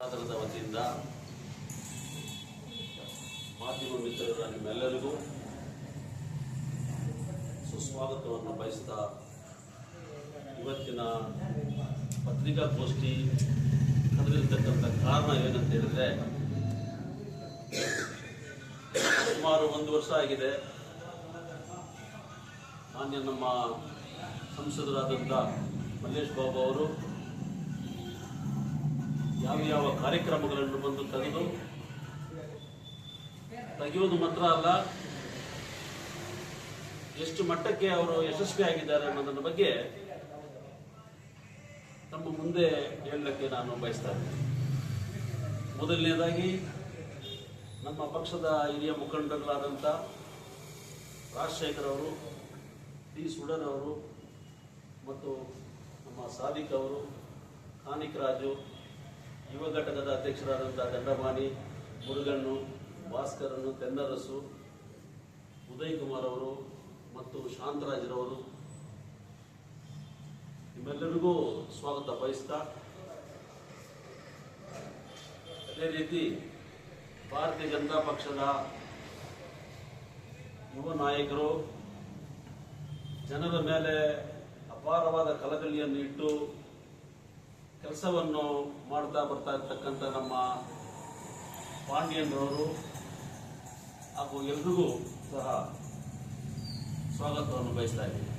ಸಾಧನದ ವತಿಯಿಂದ ಮಾಧ್ಯಮ ಮಿತ್ರರ ನಿಮ್ಮೆಲ್ಲರಿಗೂ ಸುಸ್ವಾಗತವನ್ನು ಬಯಸ್ತಾ ಇವತ್ತಿನ ಪತ್ರಿಕಾಗೋಷ್ಠಿ ಕರೆದಿರ್ತಕ್ಕಂಥ ಕಾರಣ ಏನಂತ ಹೇಳಿದ್ರೆ, ಸುಮಾರು ಒಂದು ವರ್ಷ ಆಗಿದೆ. ಮಾನ್ಯ ನಮ್ಮ ಸಂಸದರಾದಂಥ ಮಲ್ಲೇಶ್ ಬಾಬು ಅವರು ಯಾವ ಯಾವ ಕಾರ್ಯಕ್ರಮಗಳನ್ನು ಬಂದು ತೆಗೆದು ತೆಗೆಯೋದು ಮಾತ್ರ ಅಲ್ಲ, ಎಷ್ಟು ಮಟ್ಟಕ್ಕೆ ಅವರು ಯಶಸ್ವಿ ಆಗಿದ್ದಾರೆ ಅನ್ನೋದರ ಬಗ್ಗೆ ತಮ್ಮ ಮುಂದೆ ಹೇಳಲಿಕ್ಕೆ ನಾನು ಬಯಸ್ತಾ ಇದ್ದೀನಿ. ಮೊದಲನೇದಾಗಿ, ನಮ್ಮ ಪಕ್ಷದ ಹಿರಿಯ ಮುಖಂಡರುಗಳಾದಂಥ ರಾಜಶೇಖರ್ ಅವರು ಟಿ ಸುಡನ್ ಅವರು ಮತ್ತು ನಮ್ಮ ಸಾದಿಕ್ ಅವರು, ಕಾನಿಕ್ ರಾಜು ಯುವ ಘಟಕದ ಅಧ್ಯಕ್ಷರಾದಂಥ ದಂಡಮಾನಿ ಮುರುಗಣ್ಣು, ಭಾಸ್ಕರನ್ನು, ತೆನ್ನರಸು ಉದಯ್ ಕುಮಾರ್ ಅವರು ಮತ್ತು ಶಾಂತರಾಜರವರು. ನಿಮ್ಮೆಲ್ಲರಿಗೂ ಸ್ವಾಗತ, ಬಯಸ್ತಾ. ಅದೇ ರೀತಿ ಭಾರತೀಯ ಜನತಾ ಪಕ್ಷದ ಯುವ ನಾಯಕರು ಜನರ ಮೇಲೆ ಅಪಾರವಾದ ಕಲಕಳಿಯನ್ನು ಇಟ್ಟು ಕೆಲಸವನ್ನು ಮಾಡ್ತಾ ಬರ್ತಾ ಇರ್ತಕ್ಕಂಥ ನಮ್ಮ ಪಾಂಡ್ಯನ್ರವರು ಹಾಗೂ ಎಲ್ರಿಗೂ ಸಹ ಸ್ವಾಗತವನ್ನು ಬಯಸ್ತಾ ಇದ್ದೀನಿ.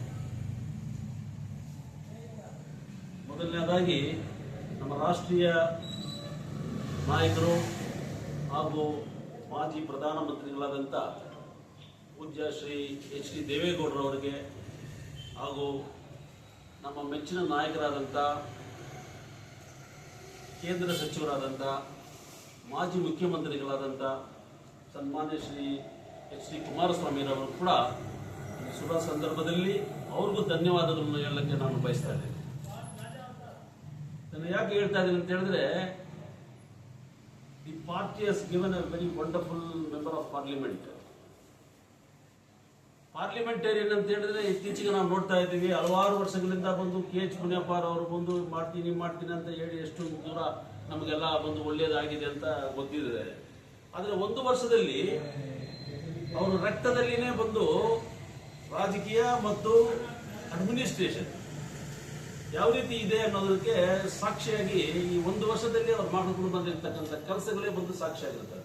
ಮೊದಲನೇದಾಗಿ ನಮ್ಮ ರಾಷ್ಟ್ರೀಯ ನಾಯಕರು ಹಾಗೂ ಮಾಜಿ ಪ್ರಧಾನಮಂತ್ರಿಗಳಾದಂಥ ಪೂಜ್ಯ ಶ್ರೀ ಎಚ್ ಡಿ ದೇವೇಗೌಡರವರಿಗೆ ಹಾಗೂ ನಮ್ಮ ಮೆಚ್ಚಿನ ನಾಯಕರಾದಂಥ ಕೇಂದ್ರ ಸಚಿವರಾದಂಥ ಮಾಜಿ ಮುಖ್ಯಮಂತ್ರಿಗಳಾದಂಥ ಸನ್ಮಾನ್ಯ ಶ್ರೀ ಎಚ್ ಡಿ ಕುಮಾರಸ್ವಾಮಿರವರು ಕೂಡ ಈ ಶುಭ ಸಂದರ್ಭದಲ್ಲಿ ಅವ್ರಿಗೂ ಧನ್ಯವಾದಗಳನ್ನು ಹೇಳಕ್ಕೆ ನಾನು ಬಯಸ್ತಾ ಇದ್ದೇನೆ. ಯಾಕೆ ಹೇಳ್ತಾ ಇದ್ದೀನಿ ಅಂತ ಹೇಳಿದ್ರೆ, the party has given a very wonderful member of parliament parliamentarian ಅಂತ ಹೇಳಿದ್ರೆ ಇತ್ತೀಚೆಗೆ ನಾವು ನೋಡ್ತಾ ಇದ್ದೀವಿ. ಹಲವಾರು ವರ್ಷಗಳಿಂದ ಬಂದು ಕೆ ಎಚ್ ಮುನಿಯಪ್ಪ ಅವರು ಬಂದು ಮಾಡ್ತೀನಿ ಮಾಡ್ತೀನಿ ಅಂತ ಹೇಳಿ ಎಷ್ಟು ದೂರ ನಮಗೆಲ್ಲ ಬಂದು ಒಳ್ಳೆಯದಾಗಿದೆ ಅಂತ ಗೊತ್ತಿದೆ. ಆದರೆ ಒಂದು ವರ್ಷದಲ್ಲಿ ಅವರು ರಕ್ತದಲ್ಲಿನೇ ಬಂದು ರಾಜಕೀಯ ಮತ್ತು ಅಡ್ಮಿನಿಸ್ಟ್ರೇಷನ್ ಯಾವ ರೀತಿ ಇದೆ ಅನ್ನೋದಕ್ಕೆ ಸಾಕ್ಷಿಯಾಗಿ ಈ ಒಂದು ವರ್ಷದಲ್ಲಿ ಅವ್ರು ಮಾಡಿಕೊಂಡು ಬಂದಿರತಕ್ಕಂಥ ಕೆಲಸಗಳೇ ಬಂದು ಸಾಕ್ಷಿಯಾಗಿರ್ತದೆ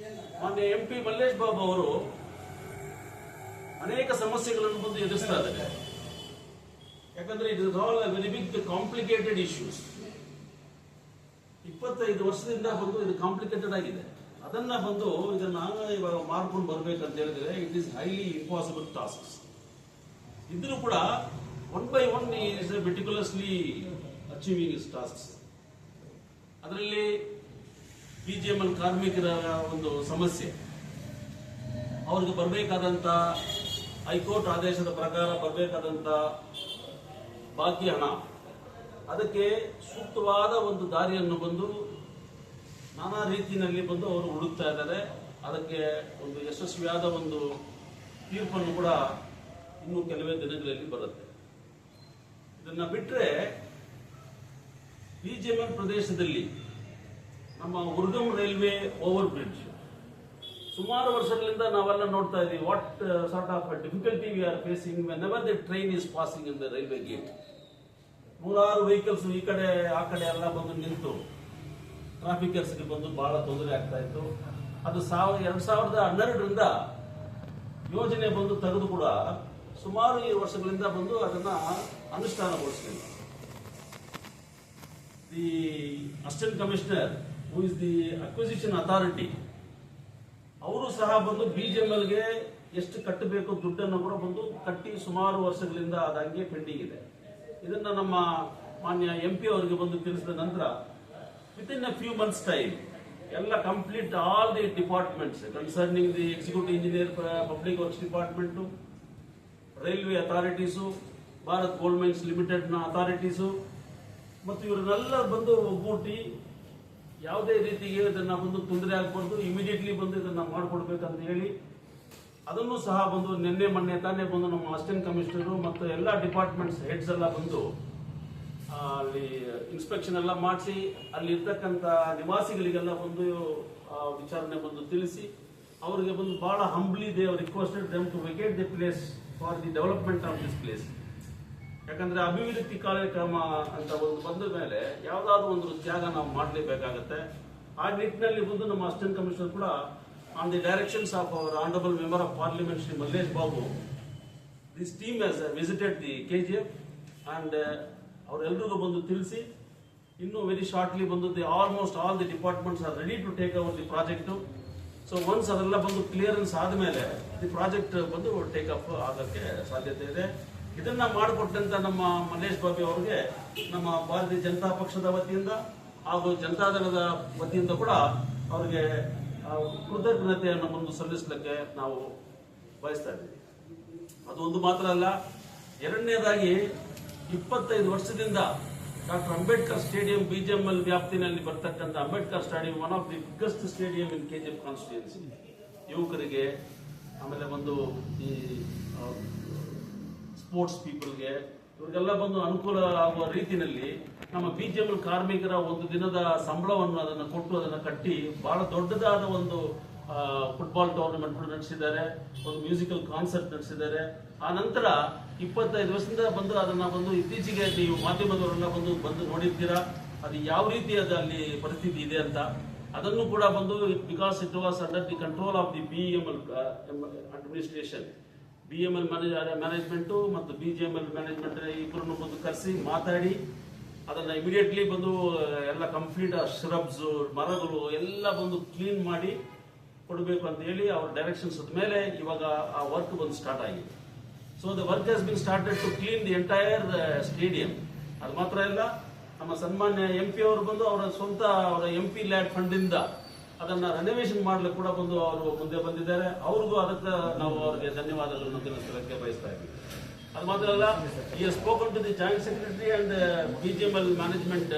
ಮಾನ್ಯ ಎಂ ಪಿ ಮಲ್ಲೇಶ್ ಬಾಬು ಅವರು ಅನೇಕ ಸಮಸ್ಯೆಗಳನ್ನು ಬಂದು ಎದುರಿಸ್ತಾ ಇದ್ದಾರೆ. ಯಾಕಂದ್ರೆ it is all very big complicated issues ಇಪ್ಪತ್ತೈದು ವರ್ಷದಿಂದ ಬಂದು ಇದು ಕಾಂಪ್ಲಿಕೇಟೆಡ್ ಆಗಿದೆ. ಅದನ್ನ ಬಂದು ಇದನ್ನ ಇವಾಗ ಮಾಡ್ಕೊಂಡು ಬರ್ಬೇಕಂತ ಹೇಳಿದ್ರೆ it is highly impossible task ಇದ್ರೂ ಕೂಡ one by one is meticulously achieving is tasks ಅದರಲ್ಲಿ ಬಿಜಿಎಂಎಲ್ ಕಾರ್ಮಿಕರ ಒಂದು ಸಮಸ್ಯೆ. ಅವ್ರಿಗೆ ಬರಬೇಕಾದಂತ ಹೈಕೋರ್ಟ್ ಆದೇಶದ ಪ್ರಕಾರ ಬರಬೇಕಾದಂತ ಬಾಕಿ ಹಣ. ಅದಕ್ಕೆ ಸೂಕ್ತವಾದ ಒಂದು ದಾರಿಯನ್ನು ಬಂದು ನಾನಾ ರೀತಿಯಲ್ಲಿ ಬಂದು ಅವರು ಹುಡುಕ್ತಾ ಇದ್ದಾರೆ. ಅದಕ್ಕೆ ಒಂದು ಯಶಸ್ವಿಯಾದ ಒಂದು ತೀರ್ಪನ್ನು ಕೂಡ ಇನ್ನು ಕೆಲವೇ ದಿನಗಳಲ್ಲಿ ಬರುತ್ತೆ. ಇದನ್ನು ಬಿಟ್ಟರೆ ಬಿಜಿಎಂಎಲ್ ಪ್ರದೇಶದಲ್ಲಿ ನಮ್ಮ ಉರ್ಗಮ್ ರೈಲ್ವೆ ಓವರ್ ಬ್ರಿಡ್ಜ್ ಸುಮಾರು ವರ್ಷಗಳಿಂದ ನಾವೆಲ್ಲ ನೋಡ್ತಾ ಇದೀವಿ what sort of difficulty we are facing whenever the train is passing in the railway gate ನೂರಾರು ವೆಹಿಕಲ್ಸ್ ಈ ಕಡೆ, ಆ ಕಡೆ ಎಲ್ಲ ಬಂದು ನಿಂತು. ಟ್ರಾಫಿಕರ್ಸ್ಗೆ ಬಂದು ಬಹಳ ತೊಂದರೆ ಆಗ್ತಾ ಇತ್ತು. ಅದು ಸಾವ ಎರಡು ಸಾವಿರದ ಹನ್ನೆರಡರಿಂದ ಯೋಜನೆ ಬಂದು ತೆಗೆದು ಕೂಡ ಸುಮಾರು ಈ ವರ್ಷಗಳಿಂದ ಬಂದು ಅದನ್ನ ಅನುಷ್ಠಾನಗೊಳಿಸಲಿಲ್ಲ. The assistant commissioner who is the acquisition authority ಅವರು ಸಹ ಬಂದು ಬಿಜಿಎಂಎಲ್ಗೆ ಎಷ್ಟು ಕಟ್ಟಬೇಕು ದುಡ್ಡನ್ನು ಕೂಡ ಬಂದು ಕಟ್ಟಿ ಸುಮಾರು ವರ್ಷಗಳಿಂದ ಅದಂಗೆ ಪೆಂಡಿಂಗ್ ಇದೆ. ಇದನ್ನ ನಮ್ಮ ಮಾನ್ಯ ಎಂ ಪಿ ಅವರಿಗೆ ಬಂದು ತಿಳಿಸಿದ ನಂತರ within a few months time ಎಲ್ಲ complete all the departments concerning the executive engineer public works department railway authorities Bharat Gold Mines ಲಿಮಿಟೆಡ್ನ ಅಥಾರಿಟೀಸು ಮತ್ತು ಇವರನ್ನೆಲ್ಲ ಬಂದು ಒಗ್ಗೂಟಿ ಯಾವುದೇ ರೀತಿಗೆ ಇದನ್ನ ಬಂದು ತೊಂದರೆ ಆಗಬಾರ್ದು ಇಮಿಡಿಯೇಟ್ಲಿ ಬಂದು ಇದನ್ನ ಮಾಡಿಕೊಡ್ಬೇಕಂತ ಹೇಳಿ, ಅದನ್ನು ಸಹ ಬಂದು ನಿನ್ನೆ ಮೊನ್ನೆ ತಾನೇ ಬಂದು ನಮ್ಮ ಅಸಿಸ್ಟೆಂಟ್ ಕಮಿಷನರು ಮತ್ತು ಎಲ್ಲ ಡಿಪಾರ್ಟ್ಮೆಂಟ್ಸ್ ಹೆಡ್ಸ್ ಎಲ್ಲ ಬಂದು ಅಲ್ಲಿ ಇನ್ಸ್ಪೆಕ್ಷನ್ ಎಲ್ಲ ಮಾಡಿಸಿ, ಅಲ್ಲಿ ಇರ್ತಕ್ಕಂಥ ನಿವಾಸಿಗಳಿಗೆಲ್ಲ ಬಂದು ವಿಚಾರಣೆ ಬಂದು ತಿಳಿಸಿ, ಅವರಿಗೆ ಬಂದು ಭಾಳ humbly they requested them to vacate the place for the development of this place ಯಾಕಂದ್ರೆ ಅಭಿವೃದ್ಧಿ ಕಾರ್ಯಕ್ರಮ ಅಂತ ಒಂದು ಬಂದ ಮೇಲೆ ಯಾವ್ದಾದ್ರು ಒಂದು ತ್ಯಾಗ ನಾವು ಮಾಡಲೇಬೇಕಾಗತ್ತೆ. ಆ ನಿಟ್ಟಿನಲ್ಲಿ ಬಂದು ನಮ್ಮ ಅಸಿಸ್ಟೆಂಟ್ ಕಮಿಷನರ್ ಕೂಡ on the directions of our honourable member of parliament Shri Mallesh Babu. This team has visited the K G F and ಅವರೆಲ್ಲರಿಗೂ ಬಂದು ತಿಳಿಸಿ, ಇನ್ನು ವೆರಿ ಶಾರ್ಟ್ಲಿ ಬಂದು the almost all the departments are ready to take over the project so once ಅದೆಲ್ಲ ಬಂದು clearance ಆದಮೇಲೆ the project ಬಂದು take up ಆಗಕ್ಕೆ ಸಾಧ್ಯತೆ ಇದೆ. ಇದನ್ನ ಮಾಡಿಕೊಟ್ಟಂತ ನಮ್ಮ ಮಲ್ಲೇಶ್ ಬಾಬಿ ಅವರಿಗೆ, ನಮ್ಮ ಭಾರತೀಯ ಜನತಾ ಪಕ್ಷದ ವತಿಯಿಂದ ಹಾಗೂ ಜನತಾದಳದ ವತಿಯಿಂದ ಕೂಡ ಅವರಿಗೆ ಕೃತಜ್ಞತೆಯನ್ನು ಮುಂದೆ ಸಲ್ಲಿಸಲಿಕ್ಕೆ ನಾವು ಬಯಸ್ತಾ ಇದ್ದೀವಿ. ಅದು ಒಂದು ಮಾತ್ರ ಅಲ್ಲ, ಎರಡನೇದಾಗಿ ಇಪ್ಪತ್ತೈದು ವರ್ಷದಿಂದ ಡಾಕ್ಟರ್ ಅಂಬೇಡ್ಕರ್ ಸ್ಟೇಡಿಯಂ ಎಲ್ ವ್ಯಾಪ್ತಿನಲ್ಲಿ ಬರ್ತಕ್ಕಂಥ Ambedkar stadium one of the biggest stadium in K G F constituency ಯುವಕರಿಗೆ ಆಮೇಲೆ ಒಂದು ಈ ಸ್ಪೋರ್ಟ್ಸ್ ಪೀಪಲ್ಗೆ ಇವರಿಗೆಲ್ಲ ಬಂದು ಅನುಕೂಲ ಆಗುವ ರೀತಿಯಲ್ಲಿ ನಮ್ಮ ಬಿ ಜಿ ಎಲ್ ಕಾರ್ಮಿಕರ ಒಂದು ದಿನದ ಸಂಬಳವನ್ನು ಅದನ್ನು ಕೊಟ್ಟು ಅದನ್ನು ಕಟ್ಟಿ ಬಹಳ ದೊಡ್ಡದಾದ ಒಂದು ಫುಟ್ಬಾಲ್ ಟೂರ್ನಮೆಂಟ್ ನಡೆಸಿದ್ದಾರೆ, ಒಂದು ಮ್ಯೂಸಿಕಲ್ ಕಾನ್ಸರ್ಟ್ ನಡೆಸಿದ್ದಾರೆ. ಆ ನಂತರ ಇಪ್ಪತ್ತೈದು ವರ್ಷದಿಂದ ಬಂದು ಅದನ್ನು ಬಂದು ಇತ್ತೀಚೆಗೆ ನೀವು ಮಾಧ್ಯಮದವರೆಲ್ಲ ಬಂದು ಬಂದು ನೋಡಿರ್ತೀರಾ, ಅದು ಯಾವ ರೀತಿ ಅದು ಪರಿಸ್ಥಿತಿ ಇದೆ ಅಂತ. ಅದನ್ನು ಕೂಡ ಬಂದು because it was under the control of the B M L administration B M L management ಮತ್ತು B G M L management ಇಬ್ಬರನ್ನು ಬಂದು ಕರೆಸಿ ಮಾತಾಡಿ, ಅದನ್ನು ಇಮಿಡಿಯೇಟ್ಲಿ ಬಂದು, ಎಲ್ಲ ಕಂಪ್ಲೀಟ್ ಶ್ರಬ್ಸ್ ಮರಗಳು ಎಲ್ಲ ಬಂದು ಕ್ಲೀನ್ ಮಾಡಿ ಕೊಡಬೇಕು ಅಂತ ಹೇಳಿ ಅವ್ರ ಡೈರೆಕ್ಷನ್ಸ್ ಮೇಲೆ ಇವಾಗ ಆ ವರ್ಕ್ ಬಂದು ಸ್ಟಾರ್ಟ್ ಆಗಿದೆ. So the work has been started to clean the entire stadium ಅದು ಮಾತ್ರ ಇಲ್ಲ ನಮ್ಮ ಸನ್ಮಾನ್ಯ ಎಂ ಪಿ ಅವರು ಬಂದು ಅವರ ಸ್ವಂತ, ಅವರ ಎಂ ಪಿ ಲ್ಯಾಡ್ ಫಂಡಿಂದ ಅದನ್ನ ರೆನೋವೇಷನ್ ಮಾಡಲು ಕೂಡ ಬಂದು ಅವರು ಮುಂದೆ ಬಂದಿದ್ದಾರೆ. ಅವ್ರಿಗೂ ಅದಕ್ಕೆ ನಾವು ಅವರಿಗೆ ಧನ್ಯವಾದಗಳನ್ನು ತಿಳಿಸಲಿಕ್ಕೆ ಬಯಸ್ತಾ ಇದ್ದೀವಿ. ಅದು ಮಾತ್ರ ಅಲ್ಲ, ಈ spoken to the joint secretary and B G M L management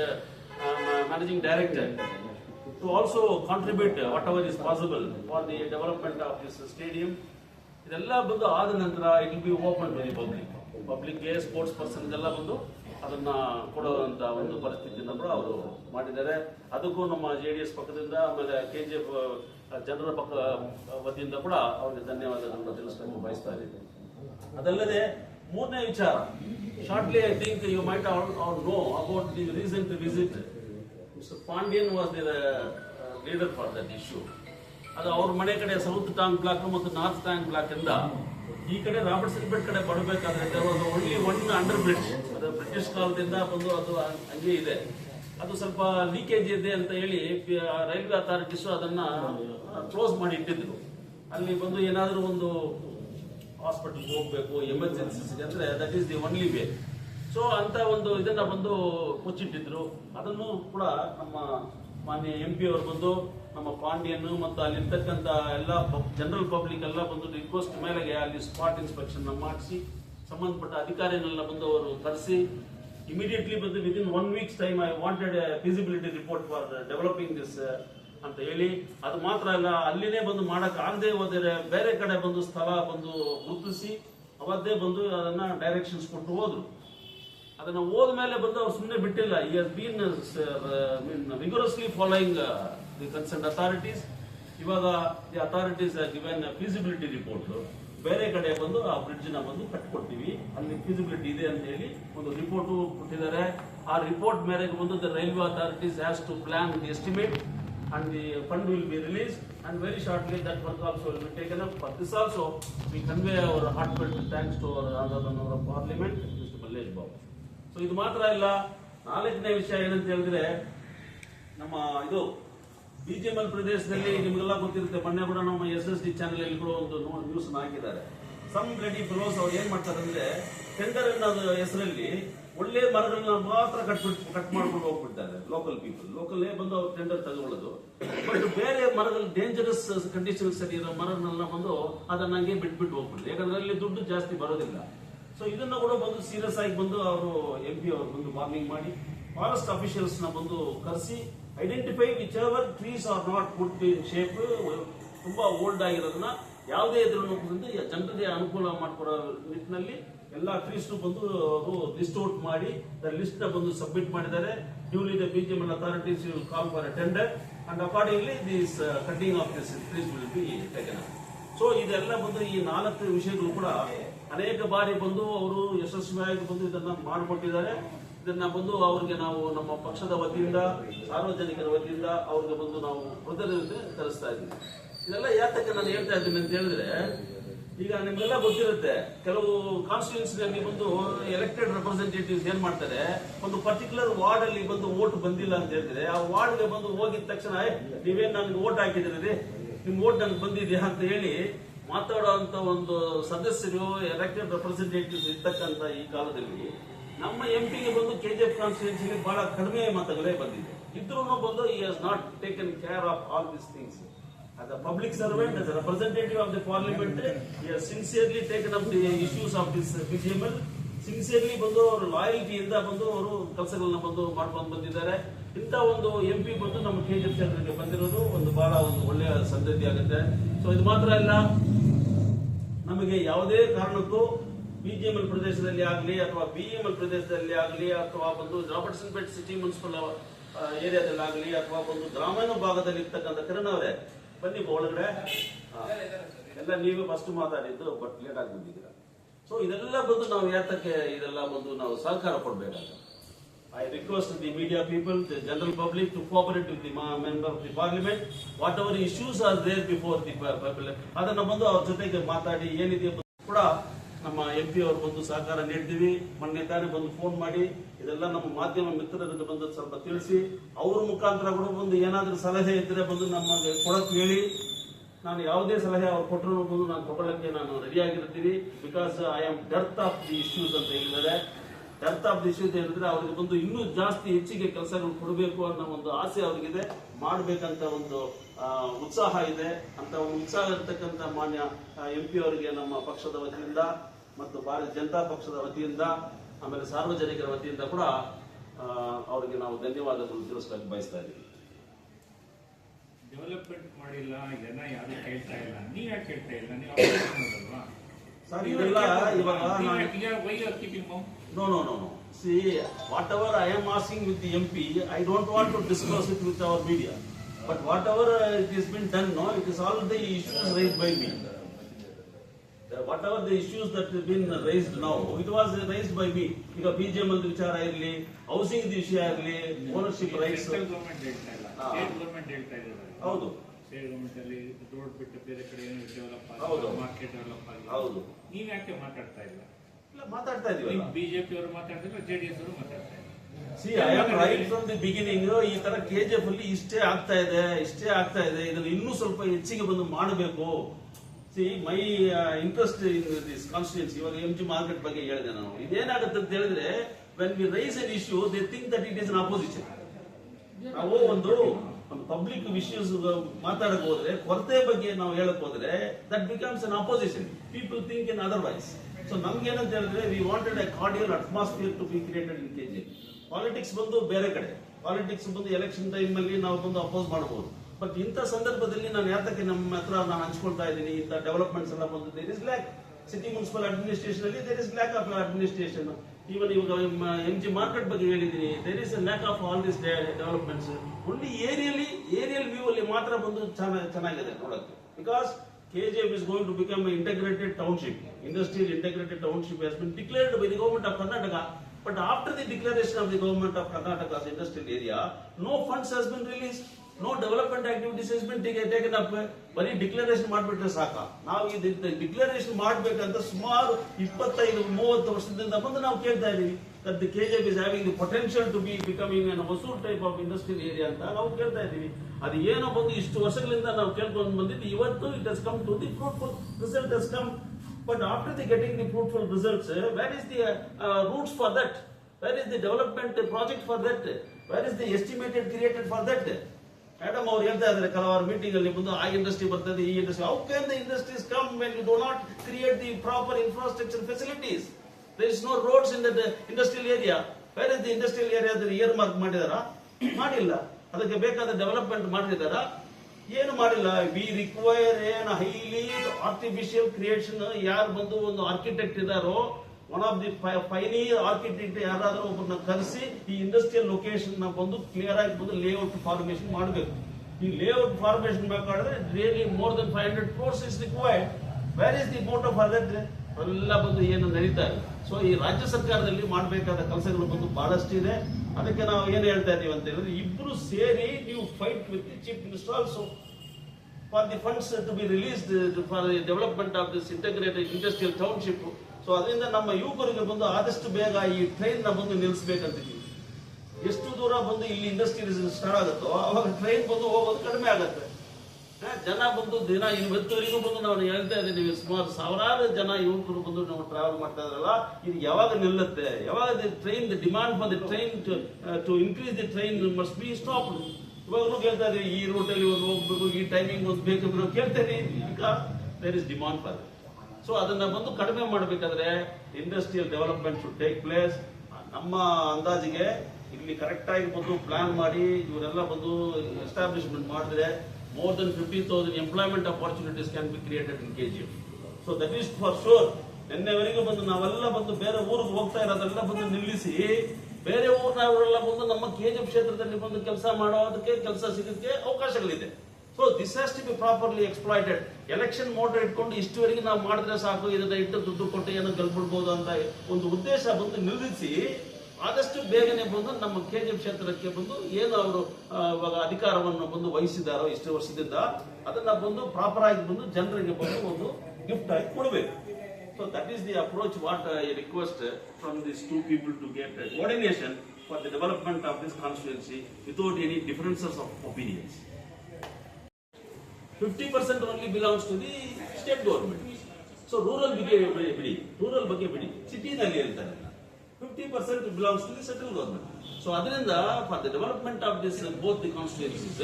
managing director to also contribute what whatever is possible for the development of this stadium ಇದೆಲ್ಲ ಬಂದು ಆದ ನಂತರ it will be open to the public ಪಬ್ಲಿಕ್ಗೆ sports person ಇದೆಲ್ಲ ಬಂದು ಅದನ್ನ ಕೊಡುವಂತ ಒಂದು ಪರಿಸ್ಥಿತಿಯನ್ನು ಕೂಡ ಅವರು ಮಾಡಿದ್ದಾರೆ. ಅದಕ್ಕೂ ನಮ್ಮ ಜೆ ಡಿ ಎಸ್ ಪಕ್ಕದಿಂದ, ಆಮೇಲೆ ಕೆ ಜಿ ಎಫ್ ಜನರ ಪಕ್ಕ, ವತಿಯಿಂದ ಕೂಡ ಅವರಿಗೆ ಧನ್ಯವಾದಗಳನ್ನು ತಿಳಿಸ್ಕೊಂಡು ಬಯಸ್ತಾ ಇದ್ದೀನಿ. ಅದಲ್ಲದೆ ಮೂರನೇ ವಿಚಾರ. Shortly I think you might all know about the recent visit mister Pandian was the leader for that issue ಅದು ಅವ್ರ ಮನೆ ಕಡೆ ಸೌತ್ ಟಾಂಗ್ ಬ್ಲಾಕ್ ಮತ್ತು ನಾರ್ತ್ ಟಾಂಗ್ ಬ್ಲಾಕ್ ಇಂದ ಈ ಕಡೆ ರಾಬರ್ಟ್ಸನ್ ಬೆಟ್ ಕಡೆ ಬರಬೇಕಾದ್ರೆ only one under bridge British ಕಾಲದಿಂದ ಬಂದು ಅದು ಹಂಗೆ ಇದೆ. ಅದು ಸ್ವಲ್ಪ ಲೀಕೇಜ್ ಇದೆ ಅಂತ ಹೇಳಿ ರೈಲ್ವೆ ಅಥಾರಿಟೀಸು ಅದನ್ನ ಕ್ಲೋಸ್ ಮಾಡಿ ಇಟ್ಟಿದ್ರು ಅಲ್ಲಿ ಬಂದು ಏನಾದರೂ ಒಂದು ಹಾಸ್ಪಿಟಲ್ಗೆ ಹೋಗ್ಬೇಕು ಎಮರ್ಜೆನ್ಸಿಗೆ ಅಂದ್ರೆ that is the only way so ಅಂತ ಒಂದು ಇದನ್ನ ಬಂದು ಮುಚ್ಚಿಟ್ಟಿದ್ರು. ಅದನ್ನು ಕೂಡ ನಮ್ಮ ಮಾನ್ಯ ಎಂ ಪಿ ಅವರು ಬಂದು, ನಮ್ಮ ಪಾಂಡಿಯನ್ನು ಮತ್ತು ಅಲ್ಲಿರ್ತಕ್ಕಂಥ ಎಲ್ಲ ಜನರಲ್ ಪಬ್ಲಿಕ್ ಎಲ್ಲ ಬಂದು ರಿಕ್ವೆಸ್ಟ್ ಮೇಲೆಗೆ ಅಲ್ಲಿ ಸ್ಪಾಟ್ ಇನ್ಸ್ಪೆಕ್ಷನ್ ಮಾಡಿಸಿ ಸಂಬಂಧಪಟ್ಟ ಅಧಿಕಾರಿಗಳನ್ನ ಬಂದು ಅವರು ಕರೆಸಿ ಇಮಿಡಿಯೇಟ್ಲಿ ಬಂದು within one weeks time I wanted feasibility report for developing this ಅಂತ ಹೇಳಿ. ಅದು ಮಾತ್ರ ಅಲ್ಲ, ಅಲ್ಲಿನೇ ಬಂದು ಮಾಡಕ್ ಆಗದೇ ಹೋದರೆ ಬೇರೆ ಕಡೆ ಬಂದು ಸ್ಥಳ ಬಂದು ಗುರುತಿಸಿ ಅವದ್ದೇ ಬಂದು ಅದನ್ನ ಡೈರೆಕ್ಷನ್ಸ್ ಕೊಟ್ಟು ಹೋದ್ರು. ಅದನ್ನ ಹೋದ್ಮೇಲೆ ಬಂದು ಅವ್ರು ಸುಮ್ಮನೆ ಬಿಟ್ಟಿಲ್ಲ. ಈ has been mean vigorously following the concern authorities ಇವಾಗ the authorities given feasibility report ಬೇರೆ ಕಡೆ ಬಂದು ಆ ಬ್ರಿಡ್ಜ್ನ ಬಂದು ಕಟ್ಕೊಡ್ತೀವಿ ಅಲ್ಲಿ ಫೀಸಿಬಿಲಿಟಿ ಇದೆ ಅಂತ ಹೇಳಿ ಒಂದು ರಿಪೋರ್ಟ್ ಕೊಟ್ಟಿದ್ದಾರೆ ಆ ರಿಪೋರ್ಟ್ ಮೇರೆಗೆ ಬಂದು the railway authorities has to plan the estimate and the fund will be released and very shortly that work also will be taken up. For this also, we convey our heartfelt thanks to our honorable parliament, Mr. Mallesh Babu. So ಇದು ಮಾತ್ರ ಇಲ್ಲ ನಾಲ್ಕನೇ ವಿಷಯ ಏನಂತ ಹೇಳಿದ್ರೆ ನಮ್ಮ ಇದು BGML ಪ್ರದೇಶದಲ್ಲಿ ನಿಮಗೆಲ್ಲ ಗೊತ್ತಿರುತ್ತೆ, ಮೊನ್ನೆ ಕೂಡ ನಮ್ಮ ಎಸ್ ಎಸ್ ಡಿ ಚಾನೆಲ್ ಅಲ್ಲಿ ಕೂಡ ಒಂದು ನ್ಯೂಸ್ ಹಾಕಿದ್ದಾರೆ. ಸಮ್ ರೆಡಿ ಫಿಲೋಸ್ ಅವ್ರು ಏನ್ ಮಾಡ್ತಾರೆ ಅಂದ್ರೆ ಟೆಂಡರ್ ಅನ್ನೋದು ಹೆಸರಲ್ಲಿ ಒಳ್ಳೆ ಮರಗಳನ್ನ ಮಾತ್ರ ಕಟ್ಬಿಟ್ಟು ಕಟ್ ಮಾಡ್ಕೊಂಡು ಹೋಗ್ಬಿಡ್ತಾರೆ ಲೋಕಲ್ ಪೀಪಲ್ ಲೋಕಲ್ ಬಂದು ಅವ್ರು ಟೆಂಡರ್ ತಗೊಳ್ಳೋದು. ಬಟ್ ಬೇರೆ ಮರದಲ್ಲಿ ಡೇಂಜರಸ್ ಕಂಡೀಷನ್ ಸರಿ ಇರೋ ಮರಗಳನ್ನ ಬಂದು ಅದನ್ನ ಹಂಗೆ ಬಿಟ್ಬಿಟ್ಟು ಹೋಗ್ಬಿಡ್ತಾರೆ ಯಾಕಂದ್ರೆ ಅಲ್ಲಿ ದುಡ್ಡು ಜಾಸ್ತಿ ಬರೋದಿಲ್ಲ. ಸೊ ಇದನ್ನ ಕೂಡ ಬಂದು ಸೀರಿಯಸ್ ಆಗಿ ಬಂದು ಅವರು ಎಂ ಪಿ ಅವರು ಬಂದು ವಾರ್ನಿಂಗ್ ಮಾಡಿ ಫಾರೆಸ್ಟ್ ಅಫಿಷಿಯಲ್ಸ್ನ ಬಂದು ಕರೆಸಿ identify which ever trees are not good in shape ತುಂಬಾ ಓಲ್ಡ್ ಆಗಿರೋದನ್ನ ಯಾವುದೇ ಇದ್ರೂ ಜನರಿಗೆ ಅನುಕೂಲ ಮಾಡಿಕೊಡೋ ನಿಟ್ಟಿನಲ್ಲಿ ಎಲ್ಲ ಟ್ರೀಸ್ನು ಬಂದು ಅವರು ಲಿಸ್ಟ್ ಔಟ್ ಮಾಡಿ ಲಿಸ್ಟ್ನ ಬಂದು ಸಬ್ಮಿಟ್ ಮಾಡಿದ್ದಾರೆ. Duly the BGM authorities you call for tender and accordingly this cutting of this trees will be taken so ಇದೆಲ್ಲ ಬಂದು ಈ ನಾಲ್ಕು ವಿಷಯಗಳು ಕೂಡ ಅನೇಕ ಬಾರಿ ಬಂದು ಅವರು ಯಶಸ್ವಿಯಾಗಿ ಬಂದು ಇದನ್ನ ಮಾಡಿಕೊಟ್ಟಿದ್ದಾರೆ. ಇದನ್ನ ಬಂದು ಅವ್ರಿಗೆ ನಾವು ನಮ್ಮ ಪಕ್ಷದ ವತಿಯಿಂದ ಸಾರ್ವಜನಿಕರ ವತಿಯಿಂದ ಅವ್ರಿಗೆ ಬಂದು ನಾವು ಕೃತಜ್ಞತೆ ತರಿಸ್ತಾ ಇದ್ದೀವಿ. ಇದೆಲ್ಲ ಯಾತಕ್ಕೆ ನಾನು ಹೇಳ್ತಾ ಇದ್ದೀನಿ ಅಂತ ಹೇಳಿದ್ರೆ ಈಗ ನಿಮ್ಗೆಲ್ಲ ಗೊತ್ತಿರುತ್ತೆ ಕೆಲವು ಕಾನ್ಸ್ಟಿಟ್ಯೂನ್ಸಿನಲ್ಲಿ ಬಂದು ಎಲೆಕ್ಟೆಡ್ ರೆಪ್ರೆಸೆಂಟೇಟಿವ್ಸ್ ಏನ್ ಮಾಡ್ತಾರೆ ಒಂದು ಪರ್ಟಿಕ್ಯುಲರ್ ವಾರ್ಡ್ ಅಲ್ಲಿ ಬಂದು ವೋಟ್ ಬಂದಿಲ್ಲ ಅಂತ ಹೇಳಿದ್ರೆ ಆ ವಾರ್ಡ್ಗೆ ಬಂದು ಹೋಗಿದ ತಕ್ಷಣ "ಏ, ನೀವೇನ್ ನನ್ಗೆ ವೋಟ್ ಹಾಕಿದ್ರಿ ನಿಮ್ ವೋಟ್ ನನ್ಗೆ ಬಂದಿದ್ಯಾ? ಅಂತ ಹೇಳಿ ಮಾತಾಡುವಂತ ಒಂದು ಸದಸ್ಯರು ಎಲೆಕ್ಟೆಡ್ ರೆಪ್ರೆಸೆಂಟೇಟಿವ್ಸ್ ಇರ್ತಕ್ಕಂಥ ಈ ಕಾಲದಲ್ಲಿ ನಮ್ಮ ಎಂ ಪಿಗೆ ಬಂದು ಕೆಜಿಎಫ್ ಕಾನ್ಸ್ಟಿಟ್ಯೂನ್ಸಿಗೆ ಬಹಳ ಕಡಿಮೆ ಮತಗಳೇ ಬಂದಿದೆ. ಇದ್ರೂ ಬಂದು ಈ has not taken care of all these things as a public servant, as a representative of the parliament, he has sincerely taken up the issues of this L sincerely ಬಂದು ಅವರು ಲಾಯಲ್ಟಿಯಿಂದ ಬಂದು ಅವರು ಕೆಲಸಗಳನ್ನ ಬಂದು ಮಾಡ್ಕೊಂಡು ಬಂದಿದ್ದಾರೆ. ಇಂಥ ಒಂದು ಎಂ ಪಿ ಬಂದು ನಮ್ಮ ಕೆ ಜಿ ಕ್ಷೇತ್ರಕ್ಕೆ ಬಂದಿರೋದು ಒಂದು ಬಹಳ ಒಂದು ಒಳ್ಳೆಯ ಸಂತತಿ ಆಗುತ್ತೆ ಸೊ ಇದು ಮಾತ್ರ ಅಲ್ಲ ನಮಗೆ ಯಾವುದೇ ಕಾರಣಕ್ಕೂ ಬಿಜಿಎಂಎಲ್ ಪ್ರದೇಶದಲ್ಲಿ ಆಗಲಿ ಅಥವಾ ಬಿಎಂಎಲ್ ಪ್ರದೇಶದಲ್ಲಿ ಆಗಲಿ ಅಥವಾ ಒಂದು ರಾಬರ್ಟ್ಸನ್ ಪೇಟ್ ಸಿಟಿ ಮುನ್ಸಿಪಲ್ ಏರಿಯಾದಲ್ಲಿ ಆಗಲಿ ಅಥವಾ ಒಂದು ಗ್ರಾಮೀಣ ಭಾಗದಲ್ಲಿ ಇರ್ತಕ್ಕಂಥ ಕಿರಣ್ ಅವರೇ ಬನ್ನಿ ಒಳಗಡೆ ಎಲ್ಲ ನೀವೇ ಫಸ್ಟ್ ಮಾತಾಡಿದ್ದು ಬಟ್ ಲೇಟ್ ಆಗಿ ಬಂದಿದ್ದೀರಾ ಸೊ ಇದೆಲ್ಲ ಬಂದು ನಾವು ಯಾತಕ್ಕೆ ಇದೆಲ್ಲ ಬಂದು ನಾವು ಸಹಕಾರ ಕೊಡಬೇಕಾಗುತ್ತೆ I request the media people the general public to cooperate with the member of the parliament. Whatever issues are there before the pu- public, ಅದನ್ನ ಬಂದು ಅವ್ರ ಜೊತೆಗೆ ಮಾತಾಡಿ ಏನಿದೆ ಕೂಡ ಎಂ ಪಿ ಅವರು ಬಂದು ಸಹಕಾರ ನೀಡ್ತೀವಿ. ಮೊನ್ನೆ ತಾನೇ ಬಂದು ಫೋನ್ ಮಾಡಿ, ಇದೆಲ್ಲ ನಮ್ಮ ಮಾಧ್ಯಮ ಮಿತ್ರರಿಗೆ ಬಂದು ಸ್ವಲ್ಪ ತಿಳಿಸಿ. ಅವ್ರ ಮುಖಾಂತರ ಕೂಡ ಬಂದು ಏನಾದರೂ ಸಲಹೆ ಇದ್ರೆ ಬಂದು ನಮಗೆ ಕೊಡಕ್ಕೆ ಹೇಳಿ. ನಾನು ಯಾವುದೇ ಸಲಹೆ ಅವ್ರು ಕೊಟ್ಟರು ಬಂದು ನಾನು ತಗೊಳ್ಳಕ್ಕೆ ನಾನು ready ಆಗಿರ್ತೀನಿ. Because I am dearth of the issues ಅಂತ ಹೇಳಿದ್ದಾರೆ. ಡೆರ್ತ್ ಆಫ್ ದಿ ಇಶ್ಯೂಸ್ ಹೇಳಿದ್ರೆ ಅವ್ರಿಗೆ ಬಂದು ಇನ್ನೂ ಜಾಸ್ತಿ ಹೆಚ್ಚಿಗೆ ಕೆಲಸಗಳು ಕೊಡಬೇಕು ಅನ್ನೋ ಒಂದು ಆಸೆ ಅವ್ರಿಗಿದೆ. ಮಾಡಬೇಕಂತ ಒಂದು ಉತ್ಸಾಹ ಇದೆ. ಅಂತ ಒಂದು ಉತ್ಸಾಹ ಇರ್ತಕ್ಕಂಥ ಮಾನ್ಯ ಎಂ ಪಿ ಅವರಿಗೆ ನಮ್ಮ ಪಕ್ಷದ ವತಿಯಿಂದ. ಮತ್ತು ಭಾರತೀಯ ಜನತಾ ಪಕ್ಷದ ವತಿಯಿಂದ ಆಮೇಲೆ ಸಾರ್ವಜನಿಕರ ವತಿಯಿಂದ ಕೂಡ ಅವರಿಗೆ ನಾವು ಧನ್ಯವಾದಗಳನ್ನು ತಿಳಿಸ್ಲಿಕ್ಕೆ ಬಯಸ್ತಾ ಇದ್ದೀವಿ. ಡೆವಲಪ್ಮೆಂಟ್ ಮಾಡಿಲ್ಲ ಜನ ಯಾರು ಕೇಳ್ತಾ ಇಲ್ಲ. ನೀವ್ ಯಾಕೆ ಕೇಳ್ತಾ ಇಲ್ಲ? ನೀವು ಸರ್ ಇವೆಲ್ಲ ಇವಾಗ no no no no see No, no, no, no. I whatever I am asking with the MP, I don't want to media but what our it is been it it all the done, no, by the issues raised by me. The- Whatever the issues that have been raised now, it was raised by me. ಈಗ ಅಲ್ಲಿ ವಿಚಾರ ಇರಲಿ housing ವಿಷಯ ಇರಲಿ ownership rights government ಹೇಳ್ತಾ ಇಲ್ಲ. State government ಹೇಳ್ತಾ ಇದ್ದಾರೆ. ಹೌದು. ಸ್ಟೇಟ್ ಗವರ್ಮೆಂಟ್ ಅಲ್ಲಿ ರೋಡ್ ಬಿಟ್ಟು ಬೇರೆ ಕಡೆ ಏನು ಡೆವಲಪ್ ಹೌದು. ಮಾರ್ಕೆಟ್ ಡೆವಲಪ್ ಹೌದು. ನೀವ್ ಯಾಕೆ ಮಾತಾಡ್ತಾ ಇಲ್ಲ? ಇಲ್ಲ ಮಾತಾಡ್ತಾ ಇದೀವಲ್ಲ. ಬಿಜೆಪಿ ಅವರು ಮಾತಾಡ್ತಿಲ್ಲ ಜೆಡಿಎಸ್ ಅವರು ಮಾತಾಡ್ತಾ ಇಲ್ಲ. See I am right from the beginning ಈ ತರ ಕೆಜಿಎಫ್ ಅಲ್ಲಿ ಇಷ್ಟೇ ಆಗ್ತಾ ಇದೆ ಇಷ್ಟೇ ಆಗ್ತಾ ಇದೆ. ಇದನ್ನ ಇನ್ನೂ ಸ್ವಲ್ಪ ಹೆಚ್ಚಿಗೆ ಬಂದು ಮಾಡಬೇಕು. See my interest in this constituency ಇವಾಗ ಎಂ ಜಿ ಮಾರ್ಕೆಟ್ ಬಗ್ಗೆ ಹೇಳಿದೆ ನಾನು. ಇದೇನಾಗುತ್ತೆ ಅಂತ ಹೇಳಿದ್ರೆ when we raise an issue they think that it is an opposition ನಾವು ಒಂದು ಪಬ್ಲಿಕ್ ವಿಷಯಸ್ ಮಾತಾಡಕ್ ಹೋದ್ರೆ, ಕೊರತೆ ಬಗ್ಗೆ ನಾವು ಹೇಳಕ್ ಹೋದ್ರೆ that becomes an opposition people think in otherwise so ನಮ್ಗೆ ಏನಂತ ಹೇಳಿದ್ರೆ we wanted a cordial atmosphere to be created in KG politics ಬಂದು ಬೇರೆ ಕಡೆ. ಪಾಲಿಟಿಕ್ಸ್ ಬಂದು ಎಲೆಕ್ಷನ್ ಟೈಮ್ ಅಲ್ಲಿ ನಾವು ಬಂದು ಅಪೋಸ್ ಮಾಡಬಹುದು ಬಟ್ ಇಂಥ ಸಂದರ್ಭದಲ್ಲಿ ನಾನು ಯಾತಕ್ಕೆ ನಮ್ಮ ಹತ್ರ ನಾನು ಹಂಚ್ಕೊಳ್ತಾ ಇದ್ದೀನಿ, ಇಂಥ ಡೆವಲಪ್ಮೆಂಟ್ಸ್ ಎಲ್ಲ ಬಂದು there is lack city municipal administration ಅಲ್ಲಿ there is lack of administration even ಇವಾಗ ಎಂ ಜಿ ಮಾರ್ಕೆಟ್ ಬಗ್ಗೆ ಹೇಳಿದ್ದೀನಿ there is a lack of all this developments only ಏರಿಯಲ್ಲಿ aerial view ಅಲ್ಲಿ ಮಾತ್ರ ಬಂದು ಚೆನ್ನಾಗಿ ಚೆನ್ನಾಗಿದೆ ನೋಡೋಕ್ಕೆ. Because K J F is going to become integrated township industrial integrated township has been declared by the government of Karnataka but after the declaration of the government of Karnataka industrial area no funds has been release No development activities has been taken, up ಬರೀ declaration ಮಾಡ್ಬಿಟ್ರೆ ಸಾಕ. ನಾವು ಈ declaration ಮಾಡ್ಬೇಕಂತ ಸುಮಾರು ಇಪ್ಪತ್ತೈದು ಮೂವತ್ತು ವರ್ಷದಿಂದ ಬಂದು ನಾವು ಕೇಳ್ತಾ ಇದೀವಿ that the KGF is having the potential to be becoming an Hosur type of industrial area ಅಂತ ನಾವು ಕೇಳ್ತಾ ಇದೀವಿ ಅದು ಏನೋ ಬಂದು ಇಷ್ಟು ವರ್ಷಗಳಿಂದ ನಾವು ಕೇಳ್ಕೊಂಡು ಬಂದಿದ್ದು ಇವತ್ತು it has come to the fruitful result has come but after the getting the fruitful results where is the roots for that where is the development project for that where is the estimated created for that madam ಅವ್ರು ಹೇಳ್ತಾ ಇದ್ದಾರೆ, ಕೆಲವಾರು meeting ಅಲ್ಲಿ ಬಂದು ಆ industry ಬರ್ತದೆ, ಈ industry how can the industries come when you do not create the proper infrastructure facilities there is no roads in that industrial area where is the industrial area earmark ಮಾಡಿದಾರ? ಮಾಡಿಲ್ಲ. ಅದಕ್ಕೆ ಬೇಕಾದ development ಮಾಡಿದಾರ? ಏನು ಮಾಡಿಲ್ಲ. We require an highly artificial creation ಯಾರು ಬಂದು ಒಂದು architect ಇದಾರೋ one of the fine architect ಯಾರಾದರೂ ಒಬ್ಬರನ್ನ ಕರೆಸಿ ಈ ಇಂಡಸ್ಟ್ರಿಯಲ್ ಲೊಕೇಶನ್ ಬಂದು ಕ್ಲಿಯರ್ ಆಗಿ ಬಂದು ಲೇಔಟ್ ಫಾರ್ಮೇಶನ್ ಮಾಡಬೇಕು. ಈ ಲೇಔಟ್ ಫಾರ್ಮೇಶನ್ ಬೇಕಾದ್ರೆ really more than five hundred crores is required where is the mote of other ಎಲ್ಲ ಬಂದು ಏನು ನಡೀತಾ ಇದೆ ಸೊ ಈ ರಾಜ್ಯ ಸರ್ಕಾರದಲ್ಲಿ ಮಾಡಬೇಕಾದ ಕೆಲಸಗಳು ಬಂದು ಬಹಳಷ್ಟು ಇದೆ. ಅದಕ್ಕೆ ನಾವು ಏನು ಹೇಳ್ತಾ ಇದ್ದೀವಿ ಅಂತ ಹೇಳಿದ್ರೆ, ಇಬ್ರು ಸೇರಿ ನೀವು fight with the chief minister also for the funds to be released for the development of this integrated industrial township. So ಅದರಿಂದ ನಮ್ಮ ಯುವಕರಿಗೆ ಬಂದು ಆದಷ್ಟು ಬೇಗ ಈ ಟ್ರೈನ್ನ ಬಂದು ನಿಲ್ಲಿಸ್ಬೇಕಂತಿದ್ದೀವಿ ಎಷ್ಟು ದೂರ ಬಂದು ಇಲ್ಲಿ ಇಂಡಸ್ಟ್ರಿ ಸ್ಟಾರ್ಟ್ ಆಗುತ್ತೋ, ಅವಾಗ ಟ್ರೈನ್ ಬಂದು ಹೋಗೋದು ಕಡಿಮೆ ಆಗುತ್ತೆ. ಜನ ಬಂದು ದಿನ ಇವತ್ತುವರೆಗೂ ಬಂದು ನಾವು ಹೇಳ್ತಾ ಇದ್ದೀವಿ ಸುಮಾರು ಸಾವಿರಾರು ಜನ ಯುವಕರು ಬಂದು ನಾವು ಟ್ರಾವೆಲ್ ಮಾಡ್ತಾ ಇದ್ರಲ್ಲ, ಇದು ಯಾವಾಗ ನಿಲ್ಲುತ್ತೆ? ಯಾವಾಗ train demand for the train to increase the train must be stop ಇವಾಗಲೂ ಕೇಳ್ತಾ ಇದ್ದೀವಿ, ಈ ರೂಟಲ್ಲಿ ಒಂದು ಹೋಗ್ಬೇಕು, ಈ ಟೈಮಿಂಗ್ ಒಂದು ಬೇಕಂದ್ರೆ ಕೇಳ್ತೇನೆ there is demand for so ಅದನ್ನ ಬಂದು ಕಡಿಮೆ ಮಾಡಬೇಕಾದ್ರೆ industrial development should take place ನಮ್ಮ ಅಂದಾಜಿಗೆ ಇಲ್ಲಿ ಕರೆಕ್ಟ್ ಆಗಿ ಬಂದು ಪ್ಲಾನ್ ಮಾಡಿ, ಇವರೆಲ್ಲ ಬಂದು ಎಸ್ಟಾಬ್ಲಿಷ್ಮೆಂಟ್ ಮಾಡಿದ್ರೆ more than fifty thousand employment opportunities can be created in K G so that is for sure ನಿನ್ನೆವರೆಗೂ ಬಂದು ನಾವೆಲ್ಲ ಬಂದು ಬೇರೆ ಊರಿಗೆ ಹೋಗ್ತಾ ಇರೋದೆಲ್ಲ ಬಂದು ನಿಲ್ಲಿಸಿ, ಬೇರೆ ಊರಿನವರೆಲ್ಲ ಬಂದು ನಮ್ಮ ಕೆ ಜಿ ಕ್ಷೇತ್ರದಲ್ಲಿ ಬಂದು ಕೆಲಸ ಮಾಡೋದಕ್ಕೆ ಕೆಲಸ ಸಿಗೋಕ್ಕೆ ಅವಕಾಶಗಳಿದೆ. So this has to be properly exploited election motor ಇಟ್ಕೊಂಡು ಇಷ್ಟುವರೆಗೆ ನಾವು ಮಾಡಿದ್ರೆ ಸಾಕು ಇದನ್ನ ಇಟ್ಟು ದುಡ್ಡು ಕೊಟ್ಟು ಏನೋ ಗೆಲ್ಬಿಡ್ಬೋದು ಅಂತ ಒಂದು ಉದ್ದೇಶ ಬಂದು ನಿಲ್ಲಿಸಿ, ಆದಷ್ಟು ಬೇಗನೆ ಬಂದು ನಮ್ಮ ಕೆ ಜಿ ಕ್ಷೇತ್ರಕ್ಕೆ ಬಂದು ಏನು ಅವರು ಇವಾಗ ಅಧಿಕಾರವನ್ನು ಬಂದು ವಹಿಸಿದಾರೋ ಇಷ್ಟು ವರ್ಷದಿಂದ, ಅದನ್ನ ಬಂದು ಪ್ರಾಪರ್ ಆಗಿ ಬಂದು ಜನರಿಗೆ ಬಂದು ಒಂದು ಗಿಫ್ಟ್ ಆಗಿ ಕೊಡಬೇಕು. So that is the approach what I request from this two people to get coordination for the development of this constituency without any differences of opinions fifty percent only belongs to the state government so rural ಬಗ್ಗೆ ಬಿಡಿ- rural ಬಗ್ಗೆ ಬಿಡಿ. ಸಿಟಿನಲ್ಲಿ ಹೇಳ್ತಾರೆ. Fifty percent belongs to the central government so ಅದರಿಂದ for the development of this both the constituencies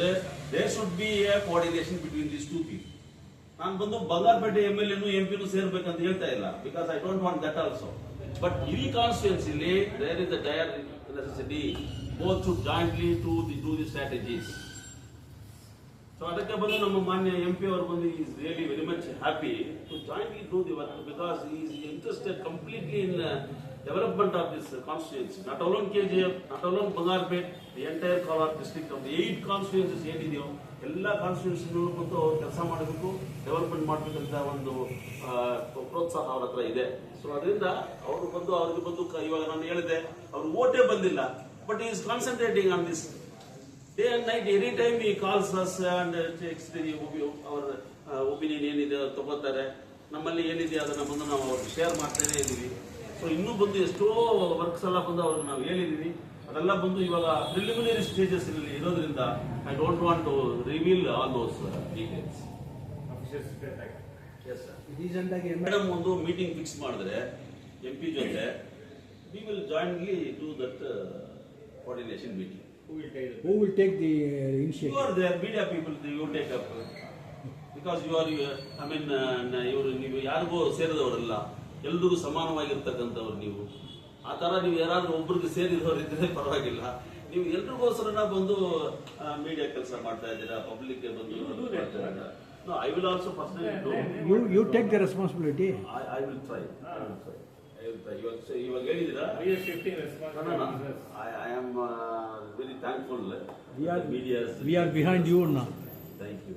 there should be a coordination between this two people ನಾನು ಬಂದು Bangarapet M L ಎನು ಎಂ ಪಿನು ಸೇರ್ಬೇಕಂತ ಹೇಳ್ತಾ ಇಲ್ಲ. Because I don't want that also but ಈ ಕಾನ್ಸ್ಟಿಟ್ಯೂನ್ಸಿಲಿ there is a dire necessity both should jointly to the to the strategies so ಅದಕ್ಕೆ ಬಂದು ನಮ್ಮ ಮಾನ್ಯ ಎಂ ಪಿ ಅವರು ಬಂದು is really very much happy to join ಈ group work because is interested completely in development of this constituency not only K G F not only Bangarpet the entire Kolar district of eight constituencies ಏನಿದೆಯೋ, ಎಲ್ಲ ಕಾನ್ಸ್ಟಿಟ್ಯೂನ್ಸಿಗಳು ಮತ್ತು ಕೆಲಸ ಮಾಡಬೇಕು development ಮಾಡಬೇಕಂತ ಒಂದು ಪ್ರೋತ್ಸಾಹ ಅವ್ರ ಹತ್ರ ಇದೆ. ಸೊ ಅದರಿಂದ ಅವರು ಬಂದು, ಅವ್ರಿಗೆ ಬಂದು ಇವಾಗ ನಾನು ಹೇಳಿದೆ ಅವ್ರು ಓಟೇ ಬಂದಿಲ್ಲ but is concentrating on this day and night any time he calls us and ಅವರ ಒಪಿನಿಯನ್ ಏನಿದೆ ಅದು ತಗೋತಾರೆ ನಮ್ಮಲ್ಲಿ ಏನಿದೆ ಅದನ್ನ ಬಂದು ನಾವು ಅವ್ರಿಗೆ ಶೇರ್ ಮಾಡ್ತಾನೆ ಇದ್ದೀವಿ. ಸೊ ಇನ್ನೂ ಬಂದು ಎಷ್ಟೋ ವರ್ಕ್ಸ್ ಎಲ್ಲ ಬಂದು ಅವ್ರಿಗೆ ನಾವು ಹೇಳಿದ್ದೀವಿ. ಅದೆಲ್ಲ ಬಂದು ಇವಾಗ ಪ್ರಿಲಿಮಿನರಿ ಸ್ಟೇಜಸ್ ಇರೋದ್ರಿಂದ I don't want to reveal all those madam ಒಂದು ಮೀಟಿಂಗ್ ಫಿಕ್ಸ್ ಮಾಡಿದ್ರೆ ಎಂ ಪಿ ಜೊತೆ we will jointly do that coordination meeting who will take who will take the You are there, media people, you take up. Because you are, you- I mean, uh, ಇವರು ನೀವು ಯಾರಿಗೂ ಸೇರಿದವರಲ್ಲ. ಎಲ್ರಿಗೂ ಸಮಾನವಾಗಿರ್ತಕ್ಕಂಥವ್ರು ನೀವು. ಆ ತರ ನೀವು ಯಾರಾದ್ರೂ ಒಬ್ರಿಗೆ ಸೇರಿದವರು ಇದ್ರೆ ಪರವಾಗಿಲ್ಲ. ನೀವು ಎಲ್ರಿಗೋಸ್ಕರನ ಬಂದು ಮೀಡಿಯಾ ಕೆಲಸ ಮಾಡ್ತಾ ಇದ್ದೀರಾ? ಪಬ್ಲಿಕ್ ಬಂದು You I will also personally you you take the responsibility I will try I will try I will try ಇವಾಗ ಇವಾಗ ಹೇಳಿದ್ದೀರಾ Are you shifting responsibilities? I, I am uh, very thankful. We are- medias. We are behind you ನಾ Thank you.